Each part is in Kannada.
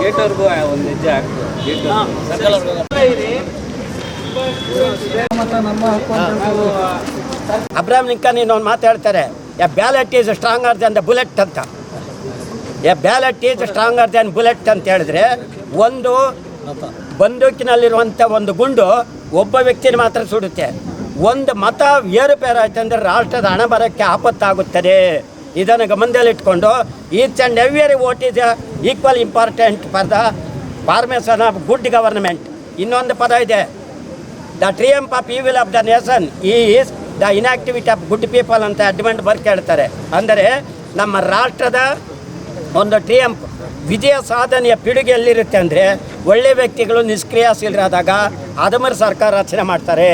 ಗೇಟ್ವರೆಗೂ ಒಂದು ಹೆಜ್ಜೆ ಹಾಕ್ತದೆ ಅಬ್ರಾಮ್ ಲಿಂಕನ್ ಇನ್ನೊಂದು ಮಾತು ಹೇಳ್ತಾರೆ a ballot is stronger than the bullet ಅಂತ. A ballot is stronger than bullet ಅಂತ ಹೇಳಿದ್ರೆ ಒಂದು ಬಂದೂಕಿನಲ್ಲಿರುವಂಥ ಒಂದು ಗುಂಡು ಒಬ್ಬ ವ್ಯಕ್ತಿನ ಮಾತ್ರ ಸುಡುತ್ತೆ. ಒಂದು ಮತ ಏರುಪೇರು ಆಯ್ತು ಅಂದರೆ ರಾಷ್ಟ್ರದ ಹಣ ಬರೋಕ್ಕೆ ಆಪತ್ತಾಗುತ್ತದೆ. ಇದನ್ನು ಗಮನದಲ್ಲಿಟ್ಕೊಂಡು each and every vote is equal important for the formation of good government. ಇನ್ನೊಂದು ಪದ ಇದೆ. The triumph of evil of the nation is the inactivity of good people ಅಂತ ಅಡ್ಮೆಂಟ್ ಬರ್ಕ್ ಹೇಳ್ತಾರೆ. ಅಂದರೆ ನಮ್ಮ ರಾಷ್ಟ್ರದ ಒಂದು ಟ್ರಿಯಂಪ್ ವಿಜಯ ಸಾಧನೆಯ ಪಿಡುಗೆ ಎಲ್ಲಿರುತ್ತೆ ಅಂದರೆ ಒಳ್ಳೆ ವ್ಯಕ್ತಿಗಳು ನಿಷ್ಕ್ರಿಯಾಶೀಲರಾದಾಗ ಅದಮರ ಸರ್ಕಾರ ರಚನೆ ಮಾಡ್ತಾರೆ.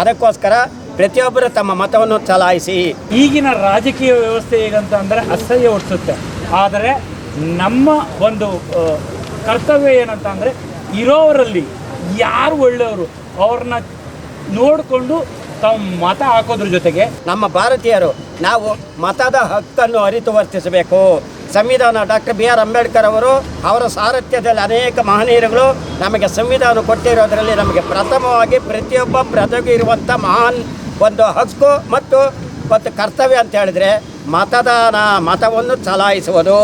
ಅದಕ್ಕೋಸ್ಕರ ಪ್ರತಿಯೊಬ್ಬರು ತಮ್ಮ ಮತವನ್ನು ಚಲಾಯಿಸಿ. ಈಗಿನ ರಾಜಕೀಯ ವ್ಯವಸ್ಥೆ ಹೇಗಂತ ಅಂದರೆ ಅಸಹ್ಯ ಹುಟ್ಟಿಸುತ್ತೆ. ಆದರೆ ನಮ್ಮ ಒಂದು ಕರ್ತವ್ಯ ಏನಂತ ಅಂದರೆ ಇರೋವರಲ್ಲಿ ಯಾರು ಒಳ್ಳೆಯವರು ಅವ್ರನ್ನ ನೋಡಿಕೊಂಡು ತಮ್ಮ ಮತ ಹಾಕೋದ್ರ ಜೊತೆಗೆ ನಮ್ಮ ಭಾರತೀಯರು ನಾವು ಮತದ ಹಕ್ಕನ್ನು ಅರಿತು ವರ್ತಿಸಬೇಕು. ಸಂವಿಧಾನ ಡಾಕ್ಟರ್ ಬಿ ಆರ್ ಅಂಬೇಡ್ಕರ್ ಅವರು ಅವರ ಸಾರಥ್ಯದಲ್ಲಿ ಅನೇಕ ಮಹನೀಯರುಗಳು ನಮಗೆ ಸಂವಿಧಾನ ಕೊಟ್ಟಿರೋದರಲ್ಲಿ ನಮಗೆ ಪ್ರಥಮವಾಗಿ ಪ್ರತಿಯೊಬ್ಬ ಪ್ರಜೆಗೂ ಇರುವಂಥ ಮಹಾನ್ ಒಂದು ಹಕ್ಕು ಮತ್ತು ಮತ್ತು ಕರ್ತವ್ಯ ಅಂತ ಹೇಳಿದ್ರೆ ಮತದಾನ ಮತವನ್ನು ಚಲಾಯಿಸುವುದು.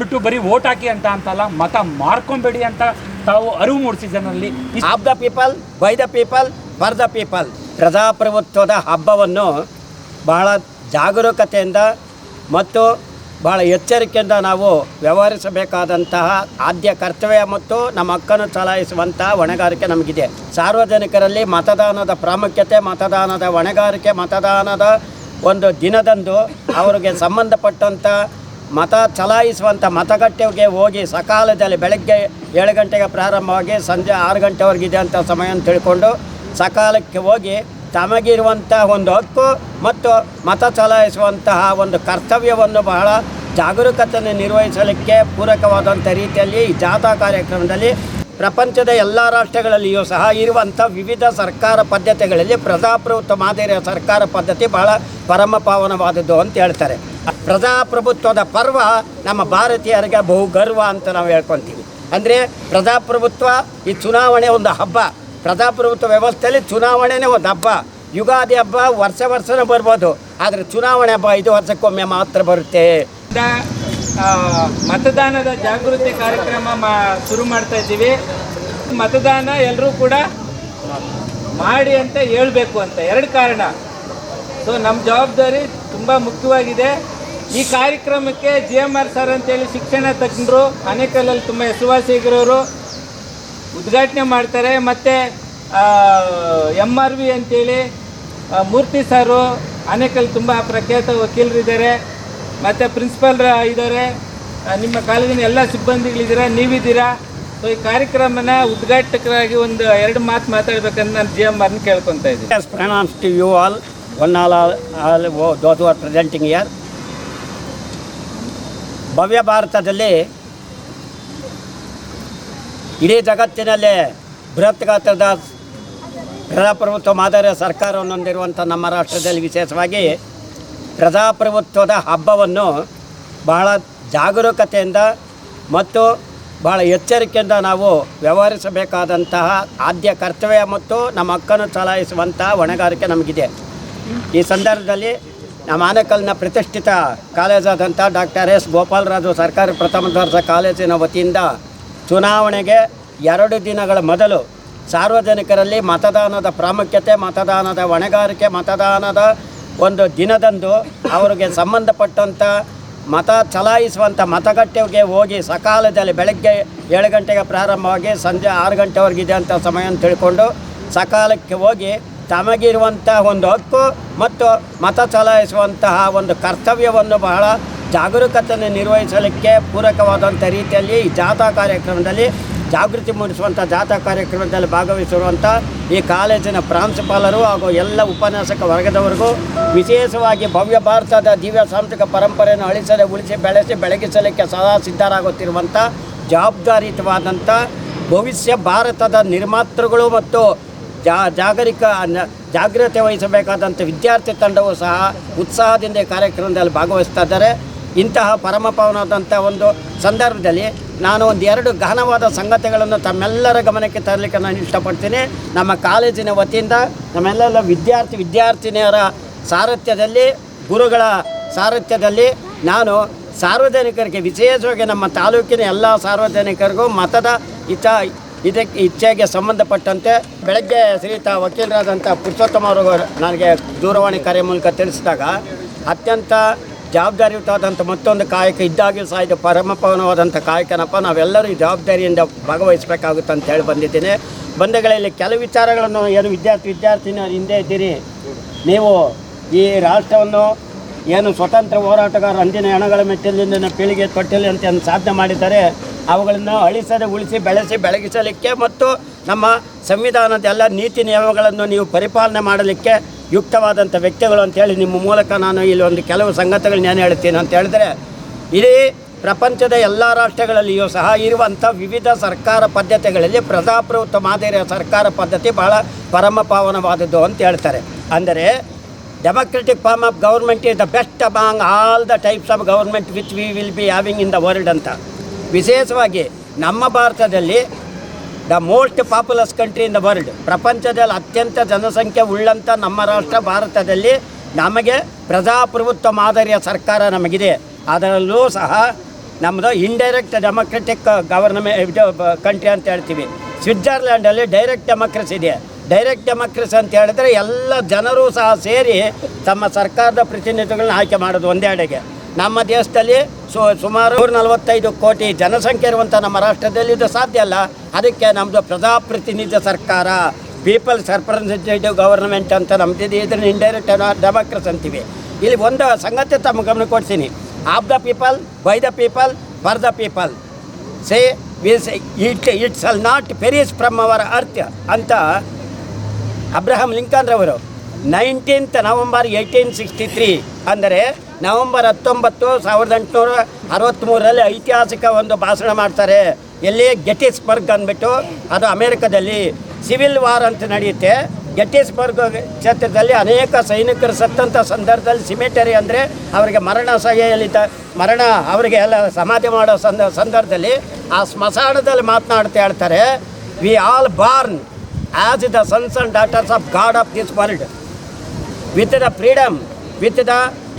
ಬಿಟ್ಟು ಬರೀ ಓಟ್ ಹಾಕಿ ಅಂತ ಅಂತಲ್ಲ ಮತ ಮಾರ್ಕೊಂಬೇಡಿ ಅಂತ ತಾವು ಅರಿವು ಮೂಡಿಸಿ ಜನರಲ್ಲಿ of the people by the people for the people ಪ್ರಜಾಪ್ರಭುತ್ವದ ಹಬ್ಬವನ್ನು ಬಹಳ ಜಾಗರೂಕತೆಯಿಂದ ಮತ್ತು ಬಹಳ ಎಚ್ಚರಿಕೆಯಿಂದ ನಾವು ವ್ಯವಹರಿಸಬೇಕಾದಂತಹ ಆದ್ಯ ಕರ್ತವ್ಯ ಮತ್ತು ನಮ್ಮ ಹಕ್ಕನ್ನು ಚಲಾಯಿಸುವಂತಹ ಹೊಣೆಗಾರಿಕೆ ನಮಗಿದೆ. ಸಾರ್ವಜನಿಕರಲ್ಲಿ ಮತದಾನದ ಪ್ರಾಮುಖ್ಯತೆ, ಮತದಾನದ ಹೊಣೆಗಾರಿಕೆ, ಮತದಾನದ ಒಂದು ದಿನದಂದು ಅವರಿಗೆ ಸಂಬಂಧಪಟ್ಟಂಥ ಮತ ಚಲಾಯಿಸುವಂಥ ಮತಗಟ್ಟೆಗೆ ಹೋಗಿ ಸಕಾಲದಲ್ಲಿ ಬೆಳಗ್ಗೆ ಏಳು ಗಂಟೆಗೆ ಪ್ರಾರಂಭವಾಗಿ ಸಂಜೆ ಆರು ಗಂಟೆವರೆಗಿದೆ ಅಂತ ಸಮಯ ತಿಳ್ಕೊಂಡು ಸಕಾಲಕ್ಕೆ ಹೋಗಿ ತಮಗಿರುವಂಥ ಒಂದು ಹಕ್ಕು ಮತ್ತು ಮತ ಚಲಾಯಿಸುವಂತಹ ಒಂದು ಕರ್ತವ್ಯವನ್ನು ಬಹಳ ಜಾಗರೂಕತೆಯನ್ನು ನಿರ್ವಹಿಸಲಿಕ್ಕೆ ಪೂರಕವಾದಂಥ ರೀತಿಯಲ್ಲಿ ಈ ಜಾಥಾ ಕಾರ್ಯಕ್ರಮದಲ್ಲಿ ಪ್ರಪಂಚದ ಎಲ್ಲ ರಾಷ್ಟ್ರಗಳಲ್ಲಿಯೂ ಸಹ ಇರುವಂಥ ವಿವಿಧ ಸರ್ಕಾರ ಪದ್ಧತಿಗಳಲ್ಲಿ ಪ್ರಜಾಪ್ರಭುತ್ವ ಮಾದರಿಯ ಸರ್ಕಾರ ಪದ್ಧತಿ ಬಹಳ ಪರಮ ಪಾವನವಾದದ್ದು ಅಂತ ಹೇಳ್ತಾರೆ. ಪ್ರಜಾಪ್ರಭುತ್ವದ ಪರ್ವ ನಮ್ಮ ಭಾರತೀಯರಿಗೆ ಬಹು ಗರ್ವ ಅಂತ ನಾವು ಹೇಳ್ಕೊತೀವಿ. ಅಂದರೆ ಪ್ರಜಾಪ್ರಭುತ್ವ ಈ ಚುನಾವಣೆ ಒಂದು ಹಬ್ಬ. ಪ್ರಜಾಪ್ರಭುತ್ವ ವ್ಯವಸ್ಥೆಯಲ್ಲಿ ಚುನಾವಣೆನೇ ಒಂದು ಹಬ್ಬ. ಯುಗಾದಿ ಹಬ್ಬ ವರ್ಷ ವರ್ಷನೂ ಬರ್ಬೋದು. ಆದರೆ ಚುನಾವಣೆ ಹಬ್ಬ ಐದು ವರ್ಷಕ್ಕೊಮ್ಮೆ ಮಾತ್ರ ಬರುತ್ತೆ. ಮತದಾನದ ಜಾಗೃತಿ ಕಾರ್ಯಕ್ರಮ ಮಾ, ಶುರು ಮಾಡ್ತಾ ಇದ್ದೀವಿ. ಮತದಾನ ಎಲ್ಲರೂ ಕೂಡ ಮಾಡಿ ಅಂತ ಹೇಳಬೇಕು ಅಂತ. ಎರಡು ಕಾರಣ. ಸೊ ನಮ್ಮ ಜವಾಬ್ದಾರಿ ತುಂಬ ಮುಖ್ಯವಾಗಿದೆ. ಈ ಕಾರ್ಯಕ್ರಮಕ್ಕೆ ಜಿ ಎಂ ಆರ್ ಸರ್ ಅಂತೇಳಿ ಶಿಕ್ಷಣ ತಜ್ಞರು ಅನೇಕಲ್ಲಲ್ಲಿ ತುಂಬ ಹೆಸರುವಾಸಿಗಿರೋರು ಉದ್ಘಾಟನೆ ಮಾಡ್ತಾರೆ. ಮತ್ತು ಎಂ ಆರ್ ವಿ ಅಂತೇಳಿ ಮೂರ್ತಿ ಸಾರು ಆನೇಕಲ್ ತುಂಬ ಪ್ರಖ್ಯಾತ ವಕೀಲರಿದ್ದಾರೆ. ಮತ್ತು ಪ್ರಿನ್ಸಿಪಾಲ್ ಇದ್ದಾರೆ. ನಿಮ್ಮ ಕಾಲೇಜಿನ ಎಲ್ಲ ಸಿಬ್ಬಂದಿಗಳಿದ್ದೀರಾ? ನೀವಿದ್ದೀರಾ? ಸೊ ಈ ಕಾರ್ಯಕ್ರಮನ ಉದ್ಘಾಟಕರಾಗಿ ಒಂದು ಎರಡು ಮಾತು ಮಾತಾಡ್ಬೇಕಂತ ನಾನು ಜಿ ಎಂ ಆರ್ನ ಕೇಳ್ಕೊತಾ ಇದ್ದೀನಿ. Yes, to you all one all all all those who are presenting ಭವ್ಯ ಭಾರತದಲ್ಲಿ ಇಡೀ ಜಗತ್ತಿನಲ್ಲೇ ಬೃಹತ್ ಗಾತ್ರದ ಪ್ರಜಾಪ್ರಭುತ್ವ ಮಾದರಿಯ ಸರ್ಕಾರವನ್ನು ಹೊಂದಿರುವಂಥ ನಮ್ಮ ರಾಷ್ಟ್ರದಲ್ಲಿ ವಿಶೇಷವಾಗಿ ಪ್ರಜಾಪ್ರಭುತ್ವದ ಹಬ್ಬವನ್ನು ಬಹಳ ಜಾಗರೂಕತೆಯಿಂದ ಮತ್ತು ಬಹಳ ಎಚ್ಚರಿಕೆಯಿಂದ ನಾವು ವ್ಯವಹರಿಸಬೇಕಾದಂತಹ ಆದ್ಯ ಕರ್ತವ್ಯ ಮತ್ತು ನಮ್ಮ ಹಕ್ಕನ್ನು ಚಲಾಯಿಸುವಂತಹ ಹೊಣೆಗಾರಿಕೆ ನಮಗಿದೆ. ಈ ಸಂದರ್ಭದಲ್ಲಿ ನಮ್ಮ ಆನೇಕಲ್ನ ಪ್ರತಿಷ್ಠಿತ ಕಾಲೇಜಾದಂಥ ಡಾಕ್ಟರ್ ಎಸ್ ಗೋಪಾಲರಾಜು ಸರ್ಕಾರಿ ಪ್ರಥಮ ದರ್ಜೆ ಕಾಲೇಜಿನ ವತಿಯಿಂದ ಚುನಾವಣೆಗೆ ಎರಡು ದಿನಗಳ ಮೊದಲು ಸಾರ್ವಜನಿಕರಲ್ಲಿ ಮತದಾನದ ಪ್ರಾಮುಖ್ಯತೆ, ಮತದಾನದ ಹೊಣೆಗಾರಿಕೆ, ಮತದಾನದ ಒಂದು ದಿನದಂದು ಅವರಿಗೆ ಸಂಬಂಧಪಟ್ಟಂಥ ಮತ ಚಲಾಯಿಸುವಂಥ ಮತಗಟ್ಟೆಗೆ ಹೋಗಿ ಸಕಾಲದಲ್ಲಿ ಬೆಳಗ್ಗೆ ಏಳು ಗಂಟೆಗೆ ಪ್ರಾರಂಭವಾಗಿ ಸಂಜೆ ಆರು ಗಂಟೆವರೆಗಿದೆ ಅಂತ ಸಮಯ ತಿಳ್ಕೊಂಡು ಸಕಾಲಕ್ಕೆ ಹೋಗಿ ತಮಗಿರುವಂಥ ಒಂದು ಹಕ್ಕು ಮತ್ತು ಮತ ಚಲಾಯಿಸುವಂತಹ ಒಂದು ಕರ್ತವ್ಯವನ್ನು ಬಹಳ ಜಾಗರೂಕತೆಯನ್ನು ನಿರ್ವಹಿಸಲಿಕ್ಕೆ ಪೂರಕವಾದಂಥ ರೀತಿಯಲ್ಲಿ ಈ ಜಾಥಾ ಕಾರ್ಯಕ್ರಮದಲ್ಲಿ ಜಾಗೃತಿ ಮೂಡಿಸುವಂಥ ಜಾಥಾ ಕಾರ್ಯಕ್ರಮದಲ್ಲಿ ಭಾಗವಹಿಸಿರುವಂಥ ಈ ಕಾಲೇಜಿನ ಪ್ರಾಂಶುಪಾಲರು ಹಾಗೂ ಎಲ್ಲ ಉಪನ್ಯಾಸಕ ವರ್ಗದವರಿಗೂ ವಿಶೇಷವಾಗಿ ಭವ್ಯ ಭಾರತದ ದಿವ್ಯ ಸಾಂಸ್ಕೃತಿಕ ಪರಂಪರೆಯನ್ನು ಅಳಿಸದೆ ಉಳಿಸಿ ಬೆಳೆಸಿ ಬೆಳಗಿಸಲಿಕ್ಕೆ ಸದಾ ಸಿದ್ಧರಾಗುತ್ತಿರುವಂಥ ಜವಾಬ್ದಾರಿಯುತವಾದಂಥ ಭವಿಷ್ಯ ಭಾರತದ ನಿರ್ಮಾತೃಗಳು ಮತ್ತು ಜಾ ಜಾಗರಿಕ ಜಾಗ್ರತೆ ವಹಿಸಬೇಕಾದಂಥ ವಿದ್ಯಾರ್ಥಿ ತಂಡವು ಸಹ ಉತ್ಸಾಹದಿಂದ ಈ ಕಾರ್ಯಕ್ರಮದಲ್ಲಿ ಭಾಗವಹಿಸ್ತಾ ಇದ್ದಾರೆ. ಇಂತಹ ಪರಮ ಪಾವನವಾದಂಥ ಒಂದು ಸಂದರ್ಭದಲ್ಲಿ ನಾನು ಒಂದು ಎರಡು ಗಹನವಾದ ಸಂಗತಿಗಳನ್ನು ತಮ್ಮೆಲ್ಲರ ಗಮನಕ್ಕೆ ತರಲಿಕ್ಕೆ ನಾನು ಇಷ್ಟಪಡ್ತೀನಿ. ನಮ್ಮ ಕಾಲೇಜಿನ ವತಿಯಿಂದ ನಮ್ಮೆಲ್ಲ ವಿದ್ಯಾರ್ಥಿ ವಿದ್ಯಾರ್ಥಿನಿಯರ ಸಾರಥ್ಯದಲ್ಲಿ, ಗುರುಗಳ ಸಾರಥ್ಯದಲ್ಲಿ ನಾನು ಸಾರ್ವಜನಿಕರಿಗೆ, ವಿಶೇಷವಾಗಿ ನಮ್ಮ ತಾಲೂಕಿನ ಎಲ್ಲ ಸಾರ್ವಜನಿಕರಿಗೂ ಮತದ ಇಚ್ಛ ಇದಕ್ಕೆ ಇಚ್ಛೆಗೆ ಸಂಬಂಧಪಟ್ಟಂತೆ ಬೆಳಗ್ಗೆ ಶ್ರೀತ ವಕೀಲರಾದಂಥ ಪುರುಷೋತ್ತಮ ಅವರು ನನಗೆ ದೂರವಾಣಿ ಕರೆ ಮೂಲಕ ತಿಳಿಸಿದಾಗ, ಅತ್ಯಂತ ಜವಾಬ್ದಾರಿಯುತವಾದಂಥ ಮತ್ತೊಂದು ಕಾಯಕ ಇದ್ದಾಗಲೂ ಸಹ ಇದು ಪರಮಪವನವಾದಂಥ ಕಾಯಕನಪ್ಪ. ನಾವೆಲ್ಲರೂ ಈ ಜವಾಬ್ದಾರಿಯಿಂದ ಭಾಗವಹಿಸಬೇಕಾಗುತ್ತೆ ಅಂತ ಹೇಳಿ ಬಂದಿದ್ದೀನಿ. ಬಂಧುಗಳಲ್ಲಿ ಕೆಲವು ವಿಚಾರಗಳನ್ನು ಏನು ವಿದ್ಯಾರ್ಥಿ ವಿದ್ಯಾರ್ಥಿನ ಹಿಂದೆ ಇದ್ದೀರಿ. ನೀವು ಈ ರಾಷ್ಟ್ರವನ್ನು ಏನು ಸ್ವತಂತ್ರ ಹೋರಾಟಗಾರ ಅಂದಿನ ಹೆಣಗಳ ಮೆಟ್ಟಿಲಿಂದ ಪೀಳಿಗೆ ತೊಟ್ಟಿಲಿ ಅಂತ ಸಾಧನೆ ಮಾಡಿದ್ದಾರೆ. ಅವುಗಳನ್ನು ಅಳಿಸದೆ ಉಳಿಸಿ ಬೆಳೆಸಿ ಬೆಳಗಿಸಲಿಕ್ಕೆ ಮತ್ತು ನಮ್ಮ ಸಂವಿಧಾನದ ಎಲ್ಲ ನೀತಿ ನಿಯಮಗಳನ್ನು ನೀವು ಪರಿಪಾಲನೆ ಮಾಡಲಿಕ್ಕೆ ಯುಕ್ತವಾದಂಥ ವ್ಯಕ್ತಿಗಳು ಅಂತೇಳಿ ನಿಮ್ಮ ಮೂಲಕ ನಾನು ಇಲ್ಲಿ ಒಂದು ಕೆಲವು ಸಂಗತಿಗಳನ್ನ ಏನು ಹೇಳ್ತೀನಿ ಅಂತ ಹೇಳಿದ್ರೆ, ಇಡೀ ಪ್ರಪಂಚದ ಎಲ್ಲ ರಾಷ್ಟ್ರಗಳಲ್ಲಿಯೂ ಸಹ ಇರುವಂಥ ವಿವಿಧ ಸರ್ಕಾರ ಪದ್ಧತಿಗಳಲ್ಲಿ ಪ್ರಜಾಪ್ರಭುತ್ವ ಮಾದರಿಯ ಸರ್ಕಾರ ಪದ್ಧತಿ ಬಹಳ ಪರಮ ಪಾವನವಾದದ್ದು ಅಂತ ಹೇಳ್ತಾರೆ. ಅಂದರೆ democratic form of government is the best among all the types of government which we will be having in the world ಅಂತ. ವಿಶೇಷವಾಗಿ ನಮ್ಮ ಭಾರತದಲ್ಲಿ the most populous country in the world ಪ್ರಪಂಚದಲ್ಲಿ ಅತ್ಯಂತ ಜನಸಂಖ್ಯೆ ಉಳ್ಳಂಥ ನಮ್ಮ ರಾಷ್ಟ್ರ ಭಾರತದಲ್ಲಿ ನಮಗೆ ಪ್ರಜಾಪ್ರಭುತ್ವ ಮಾದರಿಯ ಸರ್ಕಾರ ನಮಗಿದೆ. ಅದರಲ್ಲೂ ಸಹ ನಮ್ಮದು ಇಂಡೈರೆಕ್ಟ್ ಡೆಮೊಕ್ರೆಟಿಕ್ ಗವರ್ನಮೆಂಟ್ ಕಂಟ್ರಿ ಅಂತ ಹೇಳ್ತೀವಿ. ಸ್ವಿಟ್ಜರ್ಲ್ಯಾಂಡಲ್ಲಿ ಡೈರೆಕ್ಟ್ ಡೆಮೊಕ್ರೆಸಿ ಇದೆ. ಡೈರೆಕ್ಟ್ ಡೆಮೊಕ್ರೆಸಿ ಅಂತ ಹೇಳಿದ್ರೆ ಎಲ್ಲ ಜನರು ಸಹ ಸೇರಿ ತಮ್ಮ ಸರ್ಕಾರದ ಪ್ರತಿನಿಧಿಗಳನ್ನ ಆಯ್ಕೆ ಮಾಡೋದು ಒಂದೆಡೆಗೆ ನಮ್ಮ ದೇಶದಲ್ಲಿ ಸು ಸುಮಾರು ನೂರ ನಲವತ್ತೈದು ಕೋಟಿ ಜನಸಂಖ್ಯೆ ಇರುವಂಥ ನಮ್ಮ ರಾಷ್ಟ್ರದಲ್ಲಿ ಇದು ಸಾಧ್ಯ ಅಲ್ಲ. ಅದಕ್ಕೆ ನಮ್ಮದು ಪ್ರಜಾಪ್ರತಿನಿಧಿ ಸರ್ಕಾರ ಪೀಪಲ್ಸ್ ರೆಪ್ರೆಸೆಂಟೇಟಿವ್ ಗವರ್ನಮೆಂಟ್ ಅಂತ ನಮ್ದಿದೆ. ಇದನ್ನು ಇಂಡೈರೆಕ್ಟ್ ಡೆಮೋಕ್ರಸಿ ಅಂತೀವಿ. ಇಲ್ಲಿ ಒಂದು ಸಂಗತಿ ತಮ್ಮ ಗಮನ ಕೊಡ್ತೀನಿ. Of the people by the people for the people say with it it's all not perish from our earth ಅಂತ ಅಬ್ರಹಾಂ ಲಿಂಕನ್ ರವರು nineteenth November eighteen sixty three ಅಂದರೆ ನವಂಬರ್ ಹತ್ತೊಂಬತ್ತು ಸಾವಿರದ ಎಂಟುನೂರ ಅರವತ್ತ್ಮೂರರಲ್ಲಿ ಐತಿಹಾಸಿಕ ಒಂದು ಭಾಷಣ ಮಾಡ್ತಾರೆ. ಎಲ್ಲಿ? ಗೆಟಿಸ್ಬರ್ಗ್ ಅಂದ್ಬಿಟ್ಟು. ಅದು ಅಮೇರಿಕದಲ್ಲಿ. ಸಿವಿಲ್ ವಾರ್ ಅಂತ ನಡೆಯುತ್ತೆ. ಗೆಟಿಸ್ಬರ್ಗ್ ಕ್ಷೇತ್ರದಲ್ಲಿ ಅನೇಕ ಸೈನಿಕರು ಸತ್ತಂಥ ಸಂದರ್ಭದಲ್ಲಿ ಸಿಮೆಟರಿ ಅಂದರೆ ಅವರಿಗೆ ಮರಣ ಸಹೆಯಲ್ಲಿದ್ದ ಮರಣ ಅವರಿಗೆ ಎಲ್ಲ ಸಮಾಧಿ ಮಾಡೋ ಸಂದ ಸಂದರ್ಭದಲ್ಲಿ ಆ ಸ್ಮಶಾನದಲ್ಲಿ ಮಾತನಾಡ್ತಾ ಹೇಳ್ತಾರೆ we all born as the sons and daughters of God of this world with the freedom, with the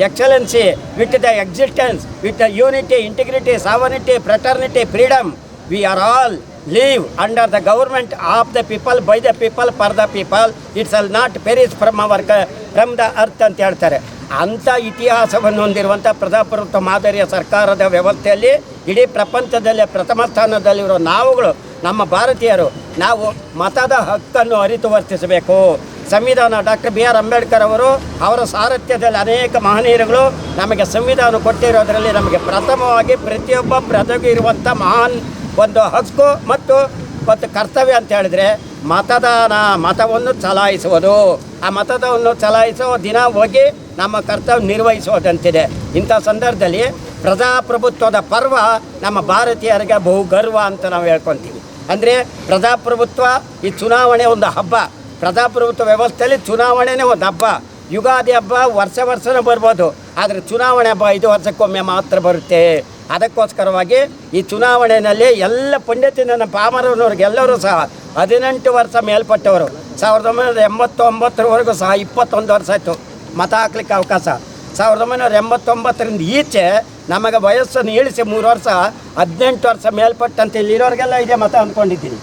excellency with the existence with the unity integrity sovereignty fraternity freedom we are all live under the government of the people by the people for the people it's all not perish from our from the earth ಅಂತ ಹೇಳ್ತಾರೆ. ಅಂಥ ಇತಿಹಾಸವನ್ನು ಹೊಂದಿರುವಂಥ ಪ್ರಜಾಪ್ರಭುತ್ವ ಮಾದರಿಯ ಸರ್ಕಾರದ ವ್ಯವಸ್ಥೆಯಲ್ಲಿ ಇಡೀ ಪ್ರಪಂಚದಲ್ಲೇ ಪ್ರಥಮ ಸ್ಥಾನದಲ್ಲಿರುವ ನಾವುಗಳು ನಮ್ಮ ಭಾರತೀಯರು. ನಾವು ಮತದ ಹಕ್ಕನ್ನು ಅರಿತು ವರ್ತಿಸಬೇಕು ಸಂವಿಧಾನ ಡಾಕ್ಟರ್ ಬಿ ಆರ್ ಅಂಬೇಡ್ಕರ್ ಅವರು ಅವರ ಸಾರಥ್ಯದಲ್ಲಿ ಅನೇಕ ಮಹನೀಯರುಗಳು ನಮಗೆ ಸಂವಿಧಾನ ಕೊಟ್ಟಿರೋದರಲ್ಲಿ ನಮಗೆ ಪ್ರಥಮವಾಗಿ ಪ್ರತಿಯೊಬ್ಬ ಪ್ರಜೆಗೂ ಇರುವಂಥ ಮಹಾನ್ ಒಂದು ಹಕ್ಕು ಮತ್ತು ಮತ್ತು ಕರ್ತವ್ಯ ಅಂತ ಹೇಳಿದ್ರೆ ಮತದಾನ, ಮತವನ್ನು ಚಲಾಯಿಸುವುದು. ಆ ಮತದವನ್ನು ಚಲಾಯಿಸೋ ದಿನ ಹೋಗಿ ನಮ್ಮ ಕರ್ತವ್ಯ ನಿರ್ವಹಿಸೋದಂತಿದೆ ಇಂಥ ಸಂದರ್ಭದಲ್ಲಿ ಪ್ರಜಾಪ್ರಭುತ್ವದ ಪರ್ವ ನಮ್ಮ ಭಾರತೀಯರಿಗೆ ಬಹು ಗರ್ವ ಅಂತ ನಾವು ಹೇಳ್ಕೊತೀವಿ. ಅಂದರೆ ಪ್ರಜಾಪ್ರಭುತ್ವ ಈ ಚುನಾವಣೆ ಒಂದು ಹಬ್ಬ. ಪ್ರಜಾಪ್ರಭುತ್ವ ವ್ಯವಸ್ಥೆಯಲ್ಲಿ ಚುನಾವಣೆನೇ ಒಂದು ಹಬ್ಬ. ಯುಗಾದಿ ಹಬ್ಬ ವರ್ಷ ವರ್ಷನೂ ಬರ್ಬೋದು. ಆದರೆ ಚುನಾವಣೆ ಹಬ್ಬ ಐದು ವರ್ಷಕ್ಕೊಮ್ಮೆ ಮಾತ್ರ ಬರುತ್ತೆ. ಅದಕ್ಕೋಸ್ಕರವಾಗಿ ಈ ಚುನಾವಣೆಯಲ್ಲಿ ಎಲ್ಲ ಪಂಡಿತಿನ ಪಾಮರನವ್ರಿಗೆಲ್ಲರೂ ಸಹ ಹದಿನೆಂಟು ವರ್ಷ ಮೇಲ್ಪಟ್ಟವರು. ಸಾವಿರದ ಒಂಬೈನೂರ ಎಂಬತ್ತೊಂಬತ್ತರವರೆಗೂ ಸಹ ಇಪ್ಪತ್ತೊಂದು ವರ್ಷ ಆಯಿತು. ಮತ ಹಾಕ್ಲಿಕ್ಕೆ ಅವಕಾಶ. ಸಾವಿರದ ಒಂಬೈನೂರ ಎಂಬತ್ತೊಂಬತ್ತರಿಂದ ಈಚೆ ನಮಗೆ ವಯಸ್ಸನ್ನು ಇಳಿಸಿ ಮೂರು ವರ್ಷ ಹದಿನೆಂಟು ವರ್ಷ ಮೇಲ್ಪಟ್ಟಂತ ಇಲ್ಲಿರೋರಿಗೆಲ್ಲ ಇದೆ ಮತ ಅಂದ್ಕೊಂಡಿದ್ದೀನಿ.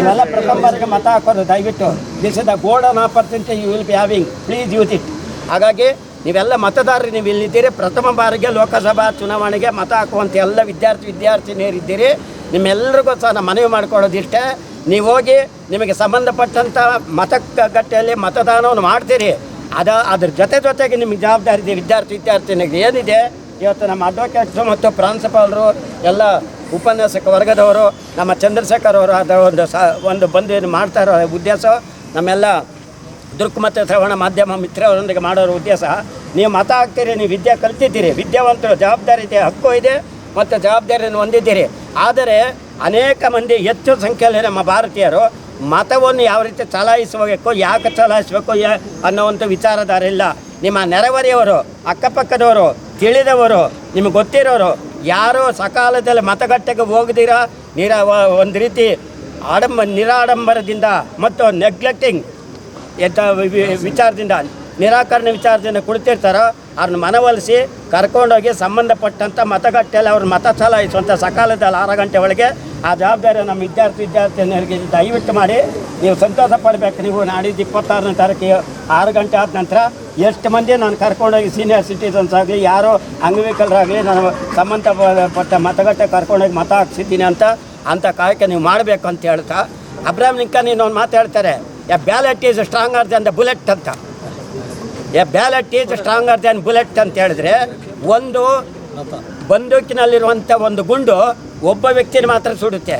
ಇವೆಲ್ಲ ಪ್ರಥಮ ಬಾರಿಗೆ ಮತ ಹಾಕೋದು ದಯವಿಟ್ಟು this is the golden opportunity you will be having please use it. ಹಾಗಾಗಿ ನೀವೆಲ್ಲ ಮತದಾರರು ನೀವು ಇಲ್ಲಿದ್ದೀರಿ ಪ್ರಥಮ ಬಾರಿಗೆ ಲೋಕಸಭಾ ಚುನಾವಣೆಗೆ ಮತ ಹಾಕುವಂಥ ಎಲ್ಲ ವಿದ್ಯಾರ್ಥಿ ವಿದ್ಯಾರ್ಥಿನಿಯರಿದ್ದೀರಿ. ನಿಮ್ಮೆಲ್ಲರಿಗೂ ಸಹ ನಾನು ಮನವಿ ಮಾಡ್ಕೊಳ್ಳೋದಿಷ್ಟೇ. ನೀವು ಹೋಗಿ ನಿಮಗೆ ಸಂಬಂಧಪಟ್ಟಂಥ ಮತಗಟ್ಟೆಯಲ್ಲಿ ಮತದಾನವನ್ನು ಮಾಡ್ತೀರಿ. ಅದ ಅದ್ರ ಜೊತೆ ಜೊತೆಗೆ ನಿಮಗೆ ಜವಾಬ್ದಾರಿ ಇದೆ ವಿದ್ಯಾರ್ಥಿ ವಿದ್ಯಾರ್ಥಿನಿಗೆ ಏನಿದೆ? ಇವತ್ತು ನಮ್ಮ ಅಡ್ವೊಕೇಟ್ಸು ಮತ್ತು ಪ್ರಾಂಶುಪಾಲರು, ಎಲ್ಲ ಉಪನ್ಯಾಸಕ ವರ್ಗದವರು, ನಮ್ಮ ಚಂದ್ರಶೇಖರ್ ಅವರು ಅದ ಒಂದು ಸ, ಒಂದು ಬಂದು ಏನು ಮಾಡ್ತಾ ಇರೋ ಉದ್ದೇಶ, ನಮ್ಮೆಲ್ಲ ಮತ್ತು ಶ್ರವಣ ಮಾಧ್ಯಮ ಮಿತ್ರರೊಂದಿಗೆ ಮಾಡೋರ ಉದ್ದೇಶ. ನೀವು ಮತ ಹಾಕ್ತೀರಿ, ನೀವು ವಿದ್ಯೆ ಕಲ್ತಿದ್ದೀರಿ. ವಿದ್ಯಾವಂತರು ಜವಾಬ್ದಾರಿ ಇದೆ ಹಕ್ಕು ಇದೆ ಮತ್ತು ಜವಾಬ್ದಾರಿಯನ್ನು ಹೊಂದಿದ್ದೀರಿ. ಆದರೆ ಅನೇಕ ಮಂದಿ ಹೆಚ್ಚು ಸಂಖ್ಯೆಯಲ್ಲಿ ನಮ್ಮ ಭಾರತೀಯರು ಮತವನ್ನು ಯಾವ ರೀತಿ ಚಲಾಯಿಸಬೇಕು ಯಾಕೆ ಚಲಾಯಿಸಬೇಕು ಯಾ ಅನ್ನೋವಂಥ ವಿಚಾರಧಾರೆ ಇಲ್ಲ. ನಿಮ್ಮ ನೆರೆಹೊರೆಯವರು, ಅಕ್ಕಪಕ್ಕದವರು ತಿಳಿದವರು, ನಿಮಗೆ ಗೊತ್ತಿರೋರು, ಯಾರೋ ಸಕಾಲದಲ್ಲಿ ಮತಗಟ್ಟೆಗೆ ಹೋಗದಿರ ನಿರ ಒಂದು ರೀತಿ ಆಡಂಬ ನಿರಾಡಂಬರದಿಂದ ಮತ್ತು ನೆಗ್ಲೆಕ್ಟಿಂಗ್ ಎಂಥ ವಿಚಾರದಿಂದ, ನಿರಾಕರಣೆ ವಿಚಾರದಿಂದ ಕುಳಿತಿರ್ತಾರೋ, ಅವ್ರನ್ನ ಮನವೊಲಿಸಿ ಕರ್ಕೊಂಡೋಗಿ ಸಂಬಂಧಪಟ್ಟಂಥ ಮತಗಟ್ಟೆಯಲ್ಲಿ ಅವ್ರ ಮತ ಚಲಾಯಿಸುವಂಥ ಸಕಾಲದಲ್ಲಿ ಆರು ಗಂಟೆ ಒಳಗೆ ಆ ಜವಾಬ್ದಾರಿ ನಮ್ಮ ವಿದ್ಯಾರ್ಥಿ ವಿದ್ಯಾರ್ಥಿನಿಯರಿಗೆ ದಯವಿಟ್ಟು ಮಾಡಿ, ನೀವು ಸಂತೋಷ ಪಡಬೇಕು. ನೀವು ನಾಡಿದ್ದು ಇಪ್ಪತ್ತಾರನೇ ತಾರೀಕು ಆರು ಗಂಟೆ ಆದ ನಂತರ ಎಷ್ಟು ಮಂದಿ ನಾನು ಕರ್ಕೊಂಡೋಗಿ ಸೀನಿಯರ್ ಸಿಟಿಸನ್ಸ್ ಆಗಲಿ, ಯಾರೋ ಅಂಗವಿಕಲರಾಗಲಿ ನಾನು ಸಂಬಂಧಪಟ್ಟ ಮತಗಟ್ಟೆ ಕರ್ಕೊಂಡೋಗಿ ಮತ ಹಾಕ್ಸಿದ್ದೀನಿ ಅಂತ ಅಂಥ ಕಾಯಕ ನೀವು ಮಾಡಬೇಕು ಅಂತ ಹೇಳ್ತಾ ಅಬ್ರಾಮ್ ಲಿಂಕನ್ ಇನ್ನೊಂದು ಮಾತಾಡ್ತಾರೆ a ballot is stronger than the bullet ಅಂತ. A ballot is stronger than bullet ಅಂತ ಹೇಳಿದ್ರೆ, ಒಂದು ಬಂದೂಕಿನಲ್ಲಿರುವಂಥ ಒಂದು ಗುಂಡು ಒಬ್ಬ ವ್ಯಕ್ತಿನ ಮಾತ್ರ ಸುಡುತ್ತೆ.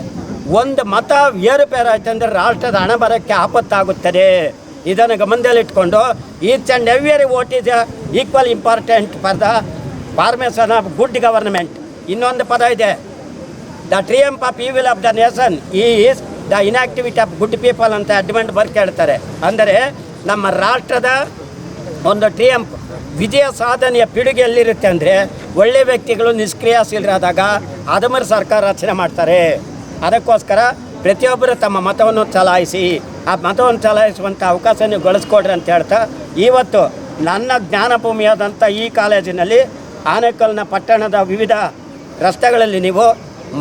ಒಂದು ಮತ ಏರುಪೇರಾಯ್ತು ಅಂದರೆ ರಾಷ್ಟ್ರದ ಹಣ ಬರೋಕ್ಕೆ ಆಪತ್ತಾಗುತ್ತದೆ. ಇದನ್ನು ಗಮನದಲ್ಲಿಟ್ಕೊಂಡು each and every vote is equal important for the formation of good government. ಇನ್ನೊಂದು ಪದ ಇದೆ. The triumph of evil of the nation is the inactivity of good people ಅಂತ ಅಡ್ಮೆಂಟ್ ಬರ್ಕ್ ಹೇಳ್ತಾರೆ. ಅಂದರೆ ನಮ್ಮ ರಾಷ್ಟ್ರದ ಒಂದು ಟ್ರಿಯಂಪ್ ವಿಜಯ ಸಾಧನೆಯ ಪಿಡುಗೆ ಎಲ್ಲಿರುತ್ತೆ ಅಂದರೆ ಒಳ್ಳೆ ವ್ಯಕ್ತಿಗಳು ನಿಷ್ಕ್ರಿಯಾಶೀಲರಾದಾಗ ಅದಮರ್ ಸರ್ಕಾರ ರಚನೆ ಮಾಡ್ತಾರೆ. ಅದಕ್ಕೋಸ್ಕರ ಪ್ರತಿಯೊಬ್ಬರು ತಮ್ಮ ಮತವನ್ನು ಚಲಾಯಿಸಿ ಆ ಮತವನ್ನು ಚಲಾಯಿಸುವಂಥ ಅವಕಾಶ ನೀವು ಗಳಿಸ್ಕೊಡ್ರಿ ಅಂತ ಹೇಳ್ತಾ, ಇವತ್ತು ನನ್ನ ಜ್ಞಾನಭೂಮಿಯಾದಂಥ ಈ ಕಾಲೇಜಿನಲ್ಲಿ ಆನೇಕಲ್ನ ಪಟ್ಟಣದ ವಿವಿಧ ರಸ್ತೆಗಳಲ್ಲಿ ನೀವು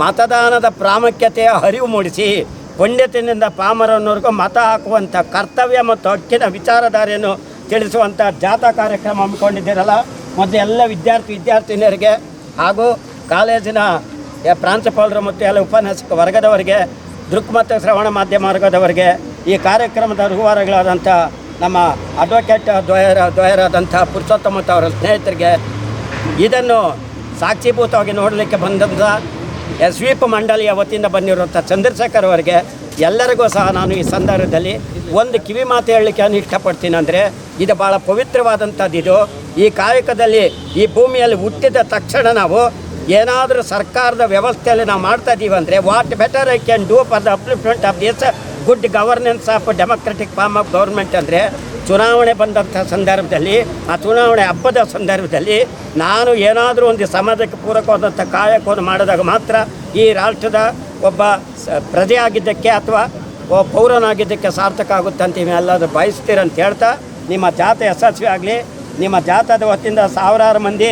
ಮತದಾನದ ಪ್ರಾಮುಖ್ಯತೆಯ ಅರಿವು ಮೂಡಿಸಿ ಪಂಡಿತನಿಂದ ಪಾಮರನವರೆಗೂ ಮತ ಹಾಕುವಂಥ ಕರ್ತವ್ಯ ಮತ್ತು ಹಕ್ಕಿನ ವಿಚಾರಧಾರೆಯನ್ನು ತಿಳಿಸುವಂಥ ಜಾಥಾ ಕಾರ್ಯಕ್ರಮ ಹಮ್ಮಿಕೊಂಡಿದ್ದೀರಲ್ಲ ಮತ್ತು ಎಲ್ಲ ವಿದ್ಯಾರ್ಥಿ ವಿದ್ಯಾರ್ಥಿನಿಯರಿಗೆ ಹಾಗೂ ಕಾಲೇಜಿನ ಪ್ರಾಂಶುಪಾಲರು ಮತ್ತು ಎಲ್ಲ ಉಪನ್ಯಾಸಕ ವರ್ಗದವರಿಗೆ ದೃಕ್ಮತ ಶ್ರವಣ ಮಾಧ್ಯಮ ವರ್ಗದವರಿಗೆ ಈ ಕಾರ್ಯಕ್ರಮದ ರೂವಾರಗಳಾದಂಥ ನಮ್ಮ ಅಡ್ವೊಕೇಟ್ ದ್ವಯರ ದ್ವಯರಾದಂಥ ಪುರುಷೋತ್ತಮ ಮತ್ತು ಅವರ ಸ್ನೇಹಿತರಿಗೆ ಇದನ್ನು ಸಾಕ್ಷೀಭೂತವಾಗಿ ನೋಡಲಿಕ್ಕೆ ಬಂದಂಥ ಸ್ವೀಪ್ ಮಂಡಳಿಯ ವತಿಯಿಂದ ಬಂದಿರುವಂಥ ಚಂದ್ರಶೇಖರ್ ಅವರಿಗೆ ಎಲ್ಲರಿಗೂ ಸಹ ನಾನು ಈ ಸಂದರ್ಭದಲ್ಲಿ ಒಂದು ಕಿವಿ ಮಾತು ಹೇಳಲಿಕ್ಕೆ ನಾನು ಇಷ್ಟಪಡ್ತೀನಿ ಅಂದರೆ ಇದು ಭಾಳ ಪವಿತ್ರವಾದಂಥದ್ದು ಇದು. ಈ ಕಾಯಕದಲ್ಲಿ ಈ ಭೂಮಿಯಲ್ಲಿ ಹುಟ್ಟಿದ ತಕ್ಷಣ ನಾವು ಏನಾದರೂ ಸರ್ಕಾರದ ವ್ಯವಸ್ಥೆಯಲ್ಲಿ ನಾವು ಮಾಡ್ತಾ ಇದ್ದೀವಿ ಅಂದರೆ what better I can do for the upliftment of this good governance of democratic form of government ಅಂದರೆ ಚುನಾವಣೆ ಬಂದಂಥ ಸಂದರ್ಭದಲ್ಲಿ, ಆ ಚುನಾವಣೆ ಹಬ್ಬದ ಸಂದರ್ಭದಲ್ಲಿ ನಾನು ಏನಾದರೂ ಒಂದು ಸಮಾಜಕ್ಕೆ ಪೂರಕವಾದಂಥ ಕಾಯಕವನ್ನು ಮಾಡಿದಾಗ ಮಾತ್ರ ಈ ರಾಷ್ಟ್ರದ ಒಬ್ಬ ಪ್ರಜೆಯಾಗಿದ್ದಕ್ಕೆ ಅಥವಾ ಪೌರನಾಗಿದ್ದಕ್ಕೆ ಸಾರ್ಥಕ ಆಗುತ್ತೆ ಅಂತ ನೀವೆಲ್ಲರೂ ಬಯಸ್ತೀರಂತ ಹೇಳ್ತಾ, ನಿಮ್ಮ ಜಾತ ಯಶಸ್ವಿ ಆಗಲಿ, ನಿಮ್ಮ ಜಾತದ ವತಿಯಿಂದ ಸಾವಿರಾರು ಮಂದಿ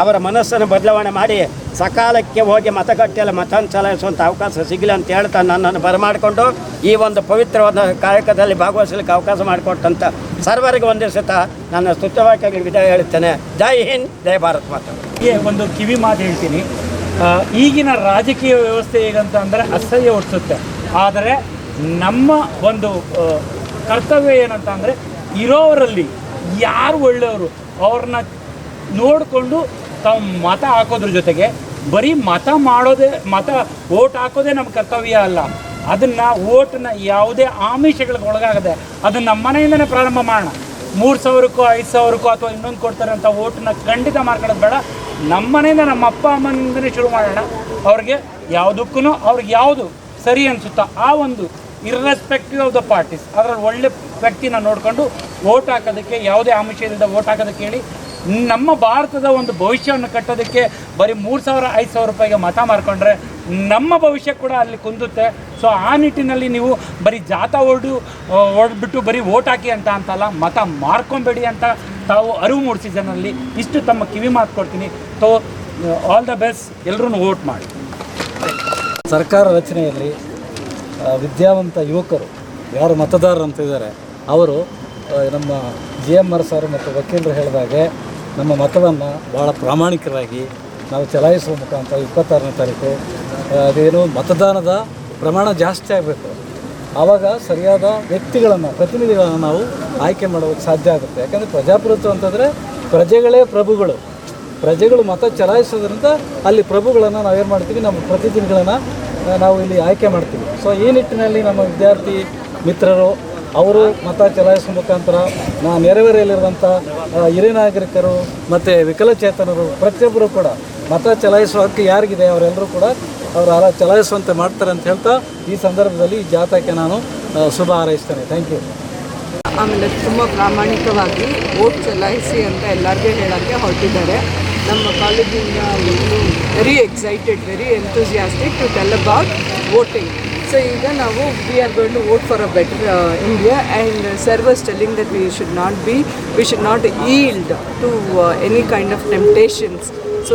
ಅವರ ಮನಸ್ಸನ್ನು ಬದಲಾವಣೆ ಮಾಡಿ ಸಕಾಲಕ್ಕೆ ಹೋಗಿ ಮತಗಟ್ಟೆಯಲ್ಲಿ ಮತ ಚಲಾಯಿಸುವಂಥ ಅವಕಾಶ ಸಿಗಲಿ ಅಂತ ಹೇಳ್ತಾ ನನ್ನನ್ನು ಬರಮಾಡಿಕೊಂಡು ಈ ಒಂದು ಪವಿತ್ರವಾದ ಕಾರ್ಯಕ್ರಮದಲ್ಲಿ ಭಾಗವಹಿಸಲಿಕ್ಕೆ ಅವಕಾಶ ಮಾಡಿಕೊಟ್ಟಂಥ ಸರ್ವರಿಗೆ ವಂದಿಸುತ್ತಾ ನನ್ನ ಸ್ತುತ್ಯವಾಕ್ಯಗಳಿಗೆ ವಿದಾಯ ಹೇಳುತ್ತೇನೆ. ಜೈ ಹಿಂದ್, ಜೈ ಭಾರತ್ ಮಾತು ಈ ಒಂದು ಕಿವಿ ಮಾತು ಹೇಳ್ತೀನಿ. ಈಗಿನ ರಾಜಕೀಯ ವ್ಯವಸ್ಥೆ ಹೇಗಂತ ಅಂದರೆ ಅಸಹ್ಯ ಹುಟ್ಟಿಸುತ್ತೆ. ಆದರೆ ನಮ್ಮ ಒಂದು ಕರ್ತವ್ಯ ಏನಂತ ಅಂದರೆ ಇರೋವರಲ್ಲಿ ಯಾರು ಒಳ್ಳೆಯವರು, ಅವ್ರನ್ನ ನೋಡಿಕೊಂಡು ತಮ್ಮ ಮತ ಹಾಕೋದ್ರ ಜೊತೆಗೆ ಬರೀ ಮತ ಮಾಡೋದೇ, ಮತ ಓಟ್ ಹಾಕೋದೇ ನಮ್ಮ ಕರ್ತವ್ಯ ಅಲ್ಲ. ಅದನ್ನು ಓಟನ್ನ ಯಾವುದೇ ಆಮಿಷಗಳಿಗೆ ಒಳಗಾಗದೆ ಅದನ್ನು ನಮ್ಮ ಮನೆಯಿಂದನೇ ಪ್ರಾರಂಭ ಮಾಡೋಣ. ಮೂರು ಸಾವಿರಕ್ಕೋ, ಐದು ಸಾವಿರಕ್ಕೋ ಅಥವಾ ಇನ್ನೊಂದು ಕೊಡ್ತಾರೆ ಅಂತ ಓಟನ್ನ ಖಂಡಿತ ಮಾಡ್ಕೊಳ್ಳೋದು ಬೇಡ. ನಮ್ಮ ಮನೆಯಿಂದ ನಮ್ಮ ಅಪ್ಪ ಅಮ್ಮನಿಂದನೇ ಶುರು ಮಾಡೋಣ. ಅವ್ರಿಗೆ ಯಾವುದಕ್ಕೂ ಅವ್ರಿಗೆ ಯಾವುದು ಸರಿ ಅನಿಸುತ್ತೋ ಆ ಒಂದು ಇರ್ರೆಸ್ಪೆಕ್ಟಿವ್ ಆಫ್ ದ ಪಾರ್ಟೀಸ್ ಅದರಲ್ಲಿ ಒಳ್ಳೆ ವ್ಯಕ್ತಿನ ನೋಡಿಕೊಂಡು ಓಟ್ ಹಾಕೋದಕ್ಕೆ ಯಾವುದೇ ಆಮಿಷ ಇಲ್ಲದೆ ಓಟ್ ಹಾಕೋದಕ್ಕೆ ಹೇಳಿ ನಮ್ಮ ಭಾರತದ ಒಂದು ಭವಿಷ್ಯವನ್ನು ಕಟ್ಟೋದಕ್ಕೆ ಬರೀ ಮೂರು ಸಾವಿರ, ಐದು ಸಾವಿರ ರೂಪಾಯಿಗೆ ಮತ ಮಾರ್ಕೊಂಡ್ರೆ ನಮ್ಮ ಭವಿಷ್ಯ ಕೂಡ ಅಲ್ಲಿ ಕುಂದುತ್ತೆ. ಸೊ ಆ ನಿಟ್ಟಿನಲ್ಲಿ ನೀವು ಬರೀ ಜಾಥಾ ಓಡು ಓಡ್ಬಿಟ್ಟು ಬರೀ ಓಟ್ ಹಾಕಿ ಅಂತ ಅಂತಲ್ಲ, ಮತ ಮಾರ್ಕೊಬೇಡಿ ಅಂತ ತಾವು ಅರಿವು ಮೂಡಿಸಿ ಜನರಲ್ಲಿ ಇಷ್ಟು ತಮ್ಮ ಕಿವಿ ಮಾತು ಕೊಡ್ತೀನಿ. ಸೊ ಆಲ್ ದ ಬೆಸ್ಟ್ ಎಲ್ಲರೂ ವೋಟ್ ಮಾಡಿ. ಸರ್ಕಾರ ರಚನೆಯಲ್ಲಿ ವಿದ್ಯಾವಂತ ಯುವಕರು, ಯಾರು ಮತದಾರರು ಅಂತಿದ್ದಾರೆ ಅವರು ನಮ್ಮ ಜಿ ಎಂ ಆರ್ ಸರ್ ಮತ್ತು ವಕೀಲರು ಹೇಳಿದಾಗೆ ನಮ್ಮ ಮತವನ್ನು ಭಾಳ ಪ್ರಾಮಾಣಿಕರಾಗಿ ನಾವು ಚಲಾಯಿಸುವ ಮುಖಾಂತರ ಇಪ್ಪತ್ತಾರನೇ ತಾರೀಕು ಅದೇನು ಮತದಾನದ ಪ್ರಮಾಣ ಜಾಸ್ತಿ ಆಗಬೇಕು. ಆವಾಗ ಸರಿಯಾದ ವ್ಯಕ್ತಿಗಳನ್ನು, ಪ್ರತಿನಿಧಿಗಳನ್ನು ನಾವು ಆಯ್ಕೆ ಮಾಡೋಕ್ಕೆ ಸಾಧ್ಯ ಆಗುತ್ತೆ. ಯಾಕಂದರೆ ಪ್ರಜಾಪ್ರಭುತ್ವ ಅಂತಂದರೆ ಪ್ರಜೆಗಳೇ ಪ್ರಭುಗಳು. ಪ್ರಜೆಗಳು ಮತ ಚಲಾಯಿಸೋದ್ರಿಂದ ಅಲ್ಲಿ ಪ್ರಭುಗಳನ್ನು ನಾವೇನು ಮಾಡ್ತೀವಿ, ನಮ್ಮ ಪ್ರತಿನಿಧಿಗಳನ್ನು ನಾವು ಇಲ್ಲಿ ಆಯ್ಕೆ ಮಾಡ್ತೀವಿ. ಸೊ ಈ ನಿಟ್ಟಿನಲ್ಲಿ ನಮ್ಮ ವಿದ್ಯಾರ್ಥಿ ಮಿತ್ರರು ಅವರು ಮತ ಚಲಾಯಿಸುವ ಮುಖಾಂತರ ನಾ ನೆರವೇರೆಯಲ್ಲಿರುವಂಥ ಹಿರಿಯ ನಾಗರಿಕರು ಮತ್ತು ವಿಕಲಚೇತನರು ಪ್ರತಿಯೊಬ್ಬರು ಕೂಡ ಮತ ಚಲಾಯಿಸುವ ಹಕ್ಕು ಯಾರಿಗಿದೆ ಅವರೆಲ್ಲರೂ ಕೂಡ ಅವರು ಚಲಾಯಿಸುವಂತೆ ಮಾಡ್ತಾರೆ ಅಂತ ಹೇಳ್ತಾ ಈ ಸಂದರ್ಭದಲ್ಲಿ ಈ ಜಾಥಾಕ್ಕೆ ನಾನು ಶುಭ ಹಾರೈಸ್ತೇನೆ. ಥ್ಯಾಂಕ್ ಯು ಆಮೇಲೆ ತುಂಬ ಪ್ರಾಮಾಣಿಕವಾಗಿ ಓಟ್ ಚಲಾಯಿಸಿ ಅಂತ ಎಲ್ಲರಿಗೂ ಹೇಳೋಕ್ಕೆ ಹೊರಟಿದ್ದಾರೆ. ನಮ್ಮ ಕಾಲೇಜಿಂದ very excited very enthusiastic to tell about voting so ಈಗ ನಾವು we are going to vote for a better India and servers telling that we should not be we should not yield to any kind of temptations so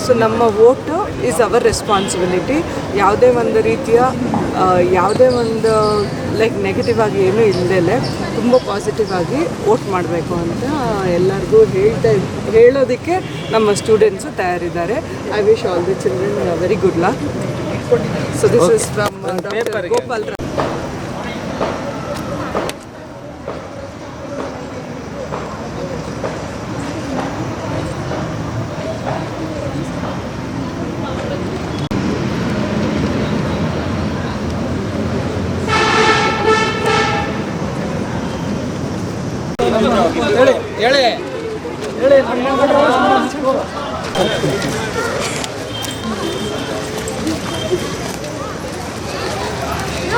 so ನಮ್ಮ ವೋಟ್ ಈಸ್ ಅವರ್ ರೆಸ್ಪಾನ್ಸಿಬಿಲಿಟಿ ಯಾವುದೇ ಒಂದು ರೀತಿಯ ಆ, ಯಾವುದೇ ಒಂದು ಲೈಕ್ ನೆಗೆಟಿವ್ ಆಗಿ ಏನೂ ಇಲ್ಲದೇ ತುಂಬ ಪಾಸಿಟಿವ್ ಆಗಿ ವೋಟ್ ಮಾಡಬೇಕು ಅಂತ ಎಲ್ಲರಿಗೂ ಹೇಳ್ತಾ ಹೇಳೋದಕ್ಕೆ ನಮ್ಮ students ತಯಾರಿದ್ದಾರೆ. I wish all the children very good luck so this is from doctor Gopal Rao ಹೇಳಿ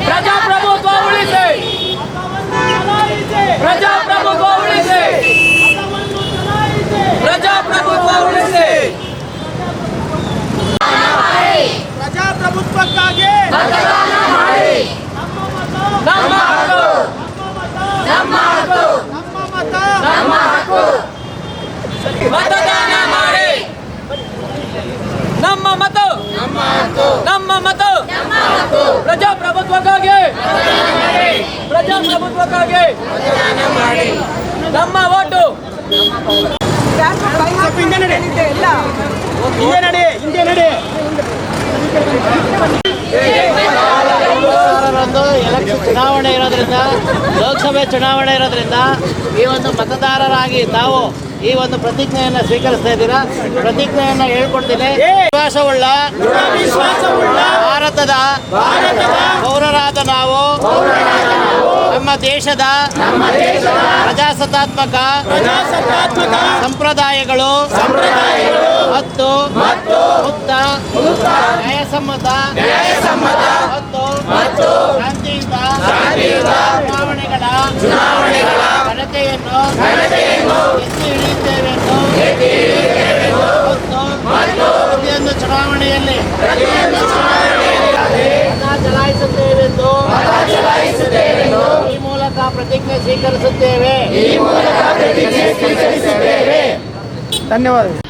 ಪ್ರಜಾಪ್ರಭುತ್ವ ಉಳಿಸಿ ಪ್ರಜಾಪ್ರಭುತ್ವ ಉಳಿಸಿ ಪ್ರಜಾಪ್ರಭುತ್ವ ಉಳಿಸಿ ಪ್ರಜಾಪ್ರಭುತ್ವಕ್ಕಾಗಿ ನಮ್ಮ ಹಕ್ಕು ನಮ್ಮ ಹಕ್ಕು ನಮ್ಮ ಮತ ನಮ್ಮ ಹಕ್ಕು ಮತದಾನ ಮಾಡಿ ನಮ್ಮ ಮತ ನಮ್ಮ ಮತ ಪ್ರಜಾಪ್ರಭುತ್ವಕ್ಕಾಗಿ. ಪ್ರಜಾಪ್ರಭುತ್ವಕ್ಕಾಗಿ. ನಮ್ಮ ಓಟು. ಹಿಂದೆ ನಡಿ. ಹಿಂದೆ ನಡಿ. ಎಲೆಕ್ಷನ್ ಚುನಾವಣೆ ಇರೋದ್ರಿಂದ, ಲೋಕಸಭೆ ಚುನಾವಣೆ ಇರೋದ್ರಿಂದ ಈ ಒಂದು ಮತದಾರರಾಗಿ ತಾವು ಈ ಒಂದು ಪ್ರತಿಜ್ಞೆಯನ್ನು ಸ್ವೀಕರಿಸ್ತಾ ಇದ್ದೀರಾ? ಪ್ರತಿಜ್ಞೆಯನ್ನು ಹೇಳ್ಕೊಡ್ತೀನಿ. ವಿಶ್ವಾಸವುಳ್ಳ, ಭಾರತದ ಪೌರರಾದ ನಾವು, ನಮ್ಮ ದೇಶದ ಪ್ರಜಾಸತ್ತಾತ್ಮಕ ಸಂಪ್ರದಾಯಗಳು ಮತ್ತು ಮುಕ್ತ, ನ್ಯಾಯಸಮ್ಮತ ಮತ್ತು ಶಾಂತಿಯುತ ಚುನಾವಣೆಗಳ ಘನತೆಯನ್ನು ಎತ್ತಿ ಹಿಡಿಯುತ್ತೇವೆಂದು ಮತ್ತು ಪ್ರತಿಯೊಂದು ಚುನಾವಣೆಯಲ್ಲಿ ಮತ ಚಲಾಯಿಸುತ್ತೇವೆ ಎಂದು ಈ ಮೂಲಕ ಪ್ರತಿಜ್ಞೆ ಸ್ವೀಕರಿಸುತ್ತೇವೆ. ಧನ್ಯವಾದ